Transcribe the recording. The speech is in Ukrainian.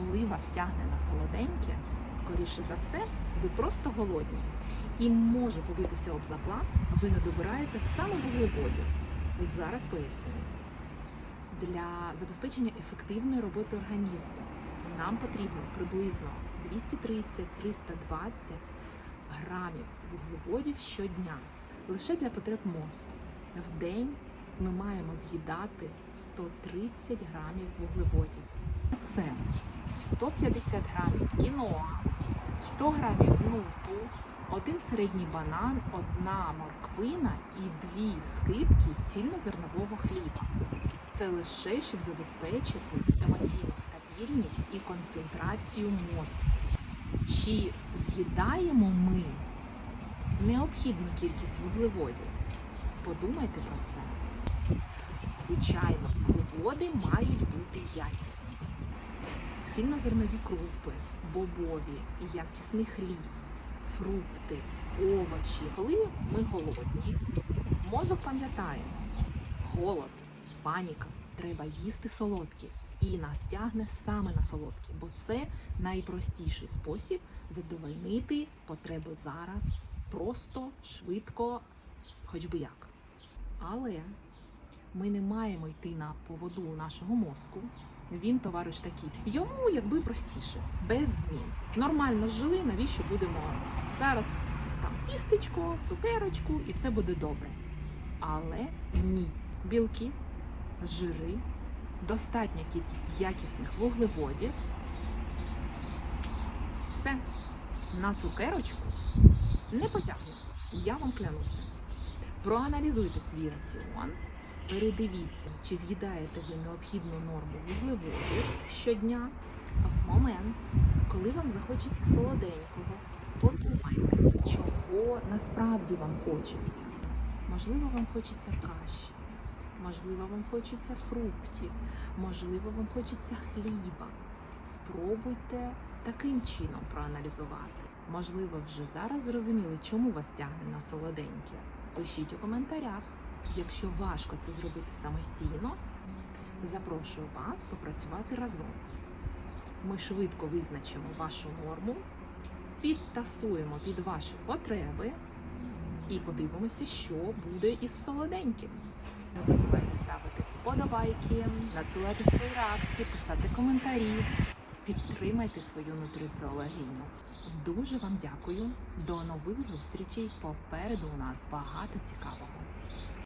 коли вас тягне на солоденьке, скоріше за все, ви просто голодні. І може побитися об заклад, ви не добираєте саме вуглеводів. Зараз поясню. Для забезпечення ефективної роботи організму нам потрібно приблизно 230-320 грамів вуглеводів щодня лише для потреб мозку. В день ми маємо з'їдати 130 грамів вуглеводів. Це 150 грамів кіноа, 100 грамів нуту, один середній банан, одна морквина і дві скипки цільнозернового хліба. Це лише щоб забезпечити емоційну стабільність і концентрацію мозку. Чи з'їдаємо ми необхідну кількість вуглеводів? Подумайте про це. Звичайно, вуглеводи мають бути якісні. Цільнозернові крупи, бобові, якісний хліб, фрукти, овочі. Коли ми голодні, мозок пам'ятає, голод, паніка, треба їсти солодкі. І нас тягне саме на солодкі, бо це найпростіший спосіб задовольнити потреби зараз просто, швидко, хоч би як. Але ми не маємо йти на поводу нашого мозку. Він товариш такий. Йому якби простіше, без змін. Нормально жили, навіщо будемо зараз там тістечко, цукерочку і все буде добре. Але ні, білки, жири, достатня кількість якісних вуглеводів. Все на цукерочку не потягне. Я вам клянуся. Проаналізуйте свій раціон, передивіться, чи з'їдаєте ви необхідну норму вуглеводів щодня. А в момент, коли вам захочеться солоденького, подумайте, чого насправді вам хочеться. Можливо, вам хочеться каші, можливо, вам хочеться фруктів, можливо, вам хочеться хліба. Спробуйте таким чином проаналізувати. Можливо, вже зараз зрозуміли, чому вас тягне на солоденьке. Пишіть у коментарях. Якщо важко це зробити самостійно, запрошую вас попрацювати разом. Ми швидко визначимо вашу норму, підтасуємо під ваші потреби і подивимося, що буде із солоденьким. Не забувайте ставити вподобайки, надсилати свої реакції, писати коментарі. Підтримайте свою нутриціологіню. Дуже вам дякую. До нових зустрічей. Попереду у нас багато цікавого.